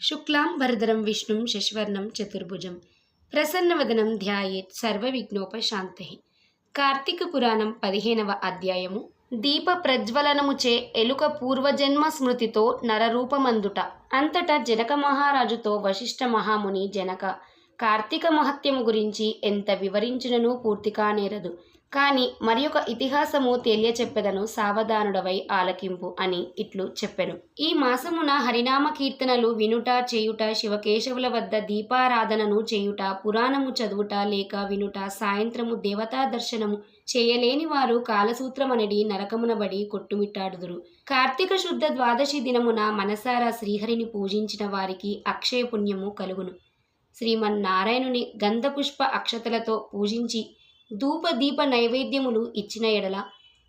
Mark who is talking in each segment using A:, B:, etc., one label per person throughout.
A: శుక్లాం వరదరం విష్ణుం శశివర్ణం చతుర్భుజం. ప్రసన్నవదనం ధ్యాయేత్ సర్వవిఘ్నోపశాంతి. కార్తీక పురాణం పదిహేనవ అధ్యాయము. దీప ప్రజ్వలనముచే ఎలుక పూర్వజన్మ స్మృతితో నరరూపమందుట. అంతటా జనక మహారాజుతో వశిష్ఠ మహాముని జనక. కార్తీక మహత్యము గురించి ఎంత వివరించినను పూర్తి కానేరదు కాని మరి ఒక ఇతిహాసము తెలియచెప్పెదను సావధానుడవై ఆలకింపు అని ఇట్లు చెప్పెను. ఈ మాసమున హరినామ కీర్తనలు వినుట చేయుట శివకేశవుల వద్ద దీపారాధనను చేయుట పురాణము చదువుట లేక వినుట సాయంత్రము దేవతా దర్శనము చేయలేని వారు కాలసూత్రమనడి నరకమునబడి కొట్టుమిట్టాడుదురు. కార్తీక శుద్ధ ద్వాదశి దినమున మనసారా శ్రీహరిని పూజించిన వారికి అక్షయ పుణ్యము కలుగును. శ్రీమన్నారాయణుని గంధపుష్ప అక్షతలతో పూజించి ధూప దీప నైవేద్యములు ఇచ్చిన ఎడల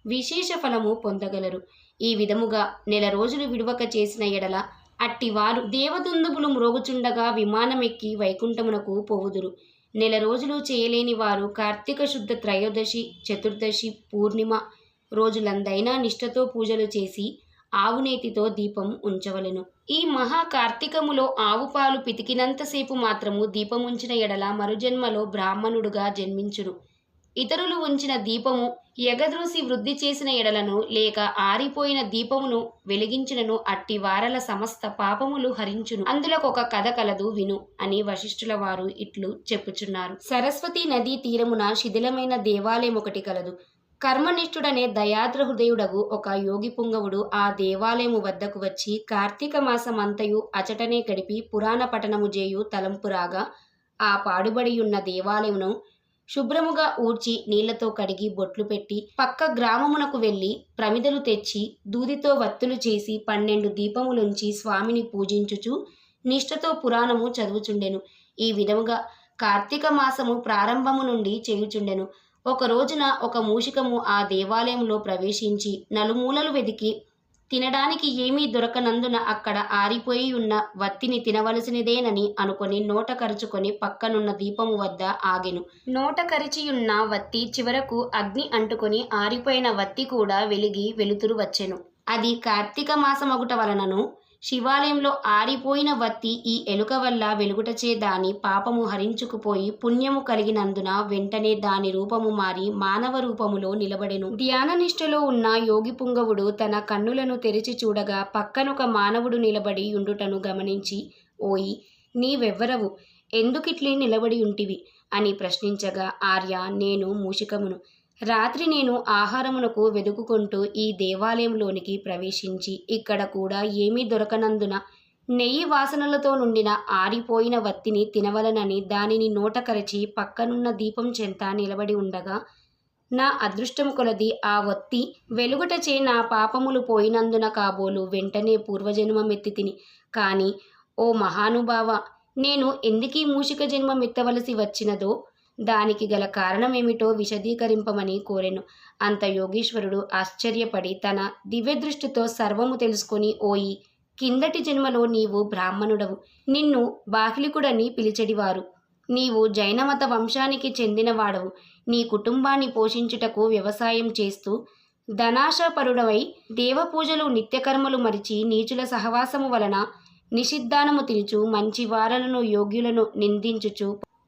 A: విశేష ఫలము పొందగలరు. ఈ విధముగా నెల రోజులు విడువక చేసిన ఎడల అట్టివారు దేవదుందుబులు మ్రోగుచుండగా విమానమెక్కి వైకుంఠమునకు పోవుదురు. నెల రోజులు చేయలేని వారు కార్తీక శుద్ధ త్రయోదశి చతుర్దశి పూర్ణిమ రోజులందైనా నిష్ఠతో పూజలు చేసి ఆవునేతితో దీపం ఉంచవలెను. ఈ మహా కార్తీకములో ఆవు పాలు పితికినంతసేపు మాత్రము దీపముంచిన ఎడల మరుజన్మలో బ్రాహ్మణుడుగా జన్మించును. ఇతరులు ఉంచిన దీపము ఎగద్రూసి వృద్ధి చేసిన ఎడలను లేక ఆరిపోయిన దీపమును వెలిగించినను అట్టి వారల సమస్త పాపములు హరించును. అందులో ఒక కథ కలదు విను అని వశిష్ఠుల వారు ఇట్లు చెప్పుచున్నారు. సరస్వతి నదీ తీరమున శిథిలమైన దేవాలయం ఒకటి కలదు. కర్మనిష్ఠుడనే దయాద్ర హృదయుడగు ఒక యోగి పుంగవుడు ఆ దేవాలయము వద్దకు వచ్చి కార్తీక మాసమంతయు అచటనే గడిపి పురాణ పఠనము చేయు తలంపురాగా ఆ పాడుబడియున్న దేవాలయమును శుభ్రముగా ఊడ్చి నీళ్ళతో కడిగి బొట్లు పెట్టి పక్క గ్రామమునకు వెళ్ళి ప్రమిదలు తెచ్చి దూదితో వత్తులు చేసి పన్నెండు దీపములుంచి స్వామిని పూజించుచు నిష్ఠతో పురాణము చదువుచుండెను. ఈ విధముగా కార్తీక మాసము ప్రారంభము నుండి చేయుచుండెను. ఒక రోజున ఒక మూషికము ఆ దేవాలయంలో ప్రవేశించి నలుమూలలు వెదికి తినడానికి ఏమీ దొరకనందున అక్కడ ఆరిపోయి ఉన్న వత్తిని తినవలసినదేనని అనుకొని నోట కరుచుకొని పక్కనున్న దీపము వద్ద ఆగెను. నోట కరిచియున్న వత్తి చివరకు అగ్ని అంటుకొని ఆరిపోయిన వత్తి కూడా వెలిగి వెలుతురు వచ్చెను. అది కార్తీక మాసమగుట వలనను శివాలయంలో ఆరిపోయిన వత్తి ఈ ఎలుక వల్ల వెలుగుటచే దాని పాపము హరించుకుపోయి పుణ్యము కలిగినందున వెంటనే దాని రూపము మారి మానవ రూపములో నిలబడెను. ధ్యాన నిష్ఠలో ఉన్న యోగి పుంగవుడు తన కన్నులను తెరిచి చూడగా పక్కనొక మానవుడు నిలబడి ఉండుటను గమనించి ఓయి నీవెవ్వరవు? ఎందుకిట్లే నిలబడి ఉంటివి? అని ప్రశ్నించగా ఆర్య నేను మూషికమును. రాత్రి నేను ఆహారమునకు వెదుకుకుంటూ ఈ దేవాలయంలోనికి ప్రవేశించి ఇక్కడ కూడా ఏమీ దొరకనందున నెయ్యి వాసనలతో నుండిన ఆరిపోయిన వత్తిని తినవలనని దానిని నోట కరచి పక్కనున్న దీపం చెంత నిలబడి ఉండగా నా అదృష్టం కొలది ఆ వత్తి వెలుగుటచే నా పాపములు పోయినందున కాబోలు వెంటనే పూర్వజన్మమెత్తి తిని కానీ ఓ మహానుభావ నేను ఎందుకీ మూషిక జన్మమెత్తవలసి వచ్చినదో దానికి గల కారణమేమిటో విశదీకరింపమని కోరెను. అంత యోగీశ్వరుడు ఆశ్చర్యపడి తన దివ్యదృష్టితో సర్వము తెలుసుకొని ఓయి కిందటి జన్మలో నీవు బ్రాహ్మణుడవు. నిన్ను బాహ్లికుడని పిలిచెడివారు. నీవు జైనమత వంశానికి చెందినవాడవు. నీ కుటుంబాన్ని పోషించుటకు వ్యవసాయం చేస్తూ ధనాశపరుడవై దేవపూజలు నిత్యకర్మలు మరిచి నీచుల సహవాసము వలన నిషిద్ధానము తినుచు మంచి వారలను యోగ్యులను నిందించుచు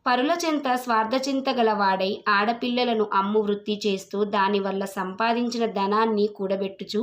A: పరుల చెంత స్వార్థచింత గలవాడై ఆడపిల్లలను అమ్ము వృత్తి చేస్తూ దానివల్ల సంపాదించిన ధనాన్ని కూడబెట్టుచు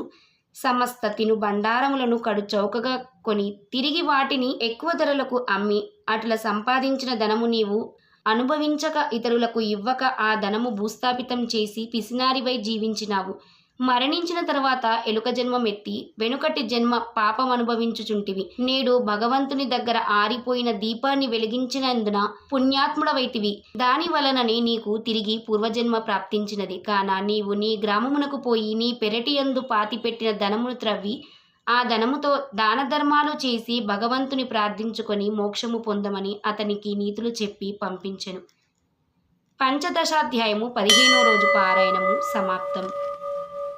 A: సమస్త తిను బండారములను కడు చౌకగా కొని తిరిగి వాటిని ఎక్కువ ధరలకు అమ్మి అట్లా సంపాదించిన ధనము నీవు అనుభవించక ఇతరులకు ఇవ్వక ఆ ధనము భూస్థాపితం చేసి పిసినారివై జీవించినావు. మరణించిన తర్వాత ఎలుక జన్మమెత్తి వెనుకటి జన్మ పాపం అనుభవించుచుంటివి. నేడు భగవంతుని దగ్గర ఆరిపోయిన దీపాన్ని వెలిగించినందున పుణ్యాత్ముడవైతివి దాని వలననే నీకు తిరిగి పూర్వజన్మ ప్రాప్తించినది. కాన నీవు నీ గ్రామమునకు పోయి నీ పెరటి యందు పాతిపెట్టిన ధనమును త్రవ్వి ఆ ధనముతో దాన ధర్మాలు చేసి భగవంతుని ప్రార్థించుకొని మోక్షము పొందమని అతనికి నీతులు చెప్పి పంపించెను. పంచదశాధ్యాయము పదిహేనో రోజు పారాయణము సమాప్తం.